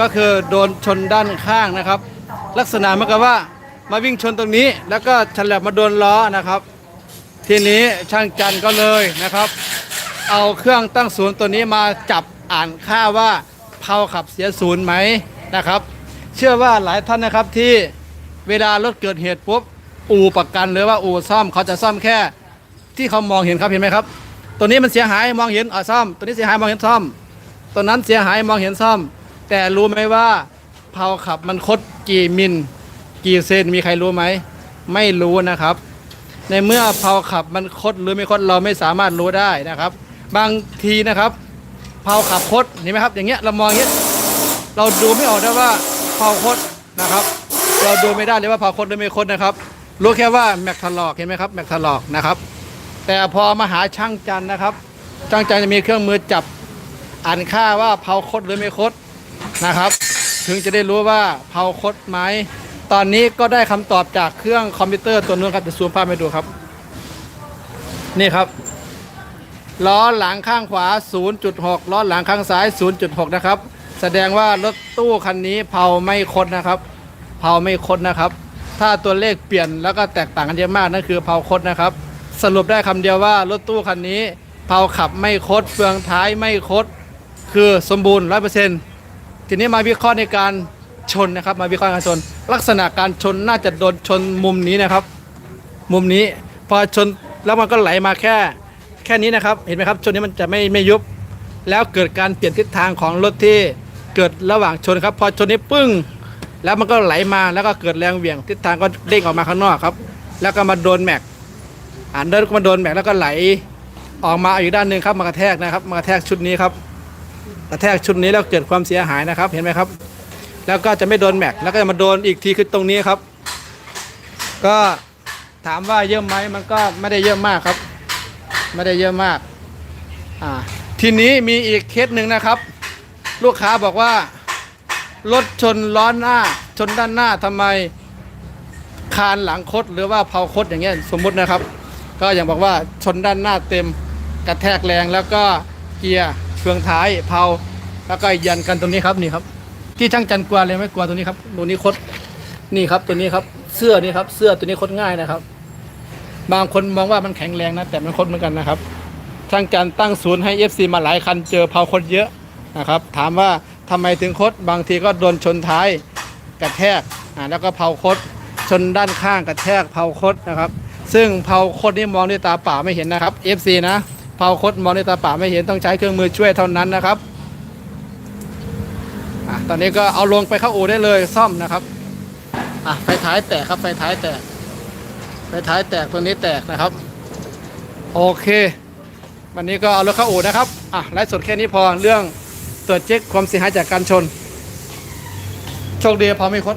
ก็คือโดนชนด้านข้างนะครับ ลักษณะเหมือนกับว่ามาวิ่งชนตรงนี้ แล้วก็ฉลับมาโดนล้อนะครับ ทีนี้ช่างจันก็เลยนะครับ เอาเครื่องตั้งศูนย์ตัวนี้มาจับอ่านค่าว่าเพาขับเสียศูนย์ไหมนะครับ เชื่อว่าหลายท่านนะครับที่เวลารถเกิดเหตุปุ๊บอู่ประกันหรือว่าอู่ซ่อมเขาจะซ่อมแค่ ที่เขามองเห็นครับเห็นไหมครับ ตัวนี้มันเสียหายมองเห็นอ่าซ่อม ตัวนี้เสียหายมองเห็นซ่อม ตัวนั้นเสียหายมองเห็นซ่อม แต่รู้ไหมว่าเพาขับมันคดกี่มิล กี่เซนมีใครรู้ไหม ไม่รู้นะครับ ในเมื่อเพาขับมันคดหรือไม่คดเราไม่สามารถรู้ได้นะครับ บางทีนะครับเพาขับคดเห็นไหมครับอย่างเงี้ยเรามองเงี้ยเราดูไม่ออกได้ว่าเพาคดนะครับ เราดูไม่ได้เลยว่าเพาคดหรือไม่คดนะครับ รู้แค่ว่าแม็กทะลอกเห็นไหมครับแม็กทะลอกนะครับ แต่พอมาหาช่างจันนะครับช่างจันจะมีเครื่องมือจับอ่านค่าว่าเพาคดหรือไม่คด นะครับ ถึงจะได้รู้ว่าเพาคดไหมตอนนี้ก็ได้คำตอบจากเครื่องคอมพิวเตอร์ตัวนู้นครับจะซูมภาพให้ดูครับ นี่ครับล้อหลังข้างขวา 0.6ล้อหลังข้างซ้าย 0.6 นะครับ แสดงว่ารถตู้คันนี้เผาไม่คดนะครับ เผาไม่คดนะครับ ถ้าตัวเลขเปลี่ยนแล้วก็แตกต่างกันเยอะมากนั่นคือเผาคดนะครับ สรุปได้คำเดียวว่ารถตู้คันนี้เผาขับไม่คดเฟืองท้ายไม่คด คือสมบูรณ์ร้อยเปอร์เซ็นต์ ทีนี้มาวิเคราะห์ในการชนนะครับ มาวิเคราะห์การชน ลักษณะการชนน่าจะโดนชนมุมนี้นะครับ มุมนี้พอชนแล้วมันก็ไหลมาแค่แค่นี้นะครับ เห็นไหมครับ ชนนี้มันจะไม่ไม่ยุบ แล้วเกิดการเปลี่ยนทิศทางของรถที่เกิดระหว่างชนครับ พอชนนี้ปึ้ง แล้วมันก็ไหลมาแล้วก็เกิดแรงเหวี่ยงทิศทางก็เด้งออกมาข้างนอกครับ แล้วก็มาโดนแม็กอ่านเดินก็มาโดนแม็กแล้วก็ไหลออกมาอีกด้านหนึ่งครับมากระแทกนะครับมากระแทกชุดนี้ครับ กระแทกชุดนี้แล้วเกิดความเสียหายนะครับ เห็นไหมครับ แล้วก็จะไม่โดนแม็กแล้วก็จะมาโดนอีกทีคือตรงนี้ครับ ก็ถามว่าเยอะไหมมันก็ไม่ได้เยอะมากครับ ไม่ได้เยอะมากอ่าทีนี้มีอีกเคสหนึ่งนะครับ ลูกค้าบอกว่ารถชนล้อหน้า ชนด้านหน้าทำไมคานหลังคดหรือว่าเผาคดอย่างเงี้ยสมมุตินะครับ ก็อย่างบอกว่าชนด้านหน้าเต็มกระแทกแรงแล้วก็เกียร์ เฟืองท้ายเผาแล้วก็ยันกันตรงนี้ครับนี่ครับ ที่ช่างจันกลัวเลยไม่กลัวตัวนี้ครับตัวนี้คดนี่ครับตัวนี้ครับ เสื้อนี่ครับ เสื้อตัวนี้คดง่ายนะครับ บางคนมองว่ามันแข็งแรงนะ แต่มันคดเหมือนกันนะครับช่างจันตั้งศูนย์ให้ FC มาหลายคันเจอเผาคดเยอะนะครับ ถามว่าทำไมถึงคดบางทีก็โดนชนท้ายกระแทกอ่าแล้วก็เผาคดชนด้านข้างกระแทกเผาคดนะครับ ซึ่งเผาคดนี่มองด้วยตาเปล่าไม่เห็นนะครับ FC นะ เผาคดมองด้วยตาป่าไม่เห็นต้องใช้เครื่องมือช่วยเท่านั้นนะครับอะตอนนี้ก็เอาลงไปเข้าอู่ได้เลยซ่อมนะครับอะไฟท้ายแตกครับไฟท้ายแตกไฟท้ายแตกตัวนี้แตกนะครับ โอเค วันนี้ก็เอารถเข้าอู่นะครับอะไลฟ์สดแค่นี้พอเรื่องตรวจเช็คความเสียหายจากการชน โชคดีพอไม่คด